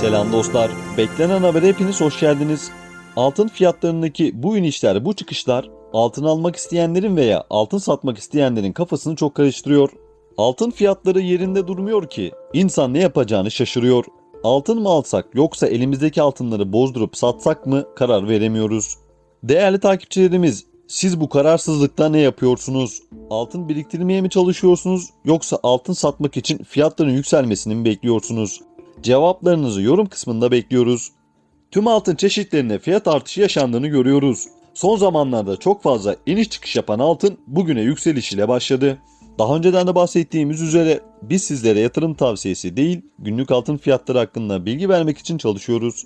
Selam dostlar. Beklenen habere hepiniz hoş geldiniz. Altın fiyatlarındaki bu inişler, bu çıkışlar altın almak isteyenlerin veya altın satmak isteyenlerin kafasını çok karıştırıyor. Altın fiyatları yerinde durmuyor ki. İnsan ne yapacağını şaşırıyor. Altın mı alsak yoksa elimizdeki altınları bozdurup satsak mı karar veremiyoruz. Değerli takipçilerimiz, siz bu kararsızlıkta ne yapıyorsunuz? Altın biriktirmeye mi çalışıyorsunuz yoksa altın satmak için fiyatların yükselmesini mi bekliyorsunuz? Cevaplarınızı yorum kısmında bekliyoruz. Tüm altın çeşitlerine fiyat artışı yaşandığını görüyoruz. Son zamanlarda çok fazla iniş çıkış yapan altın bugüne yükseliş ile başladı. Daha önceden de bahsettiğimiz üzere biz sizlere yatırım tavsiyesi değil, günlük altın fiyatları hakkında bilgi vermek için çalışıyoruz.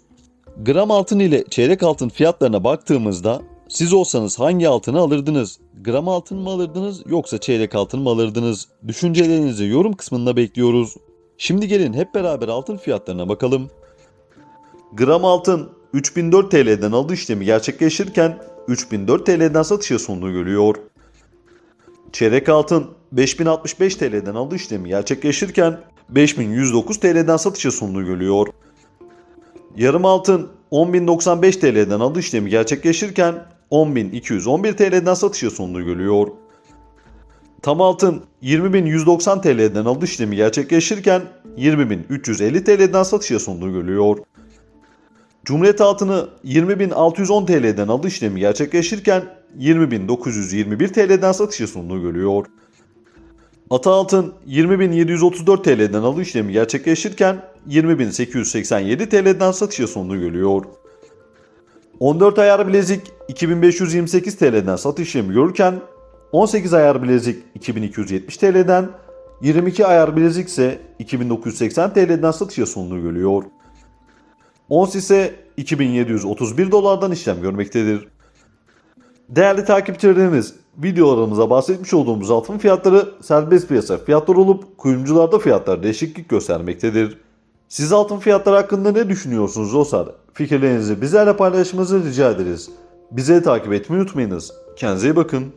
Gram altın ile çeyrek altın fiyatlarına baktığımızda siz olsanız hangi altını alırdınız? Gram altın mı alırdınız yoksa çeyrek altın mı alırdınız? Düşüncelerinizi yorum kısmında bekliyoruz. Şimdi gelin hep beraber altın fiyatlarına bakalım. Gram altın 3004 TL'den alış işlemi gerçekleşirken 3004 TL'den satışa sonunu görüyor. Çeyrek altın 5065 TL'den alış işlemi gerçekleşirken 5109 TL'den satışa sonunu görüyor. Yarım altın 10.095 TL'den alış işlemi gerçekleşirken 10.211 TL'den satışa sonunu görüyor. Tam altın 20.190 TL'den alış işlemi gerçekleşirken 20.350 TL'den satışa sonunu görüyor. Cumhuriyet altını 20.610 TL'den alış işlemi gerçekleşirken 20.921 TL'den satışa sonunu görüyor. Ata altın 20.734 TL'den alış işlemi gerçekleşirken 20.887 TL'den satışa sonunu görüyor. 14 ayar bilezik 2528 TL'den satış işlemi görürken 18 ayar bilezik 2270 TL'den 22 ayar bilezik ise 2980 TL'den satışa sonunu görüyor. Ons ise 2731 dolardan işlem görmektedir. Değerli takipçilerimiz, videolarımıza bahsetmiş olduğumuz altın fiyatları serbest piyasa fiyatlar olup kuyumcularda fiyatlar değişiklik göstermektedir. Siz altın fiyatları hakkında ne düşünüyorsunuz dostlar? Fikirlerinizi bizlerle paylaşmanızı rica ederiz. Bizi takip etmeyi unutmayınız. Kendinize iyi bakın.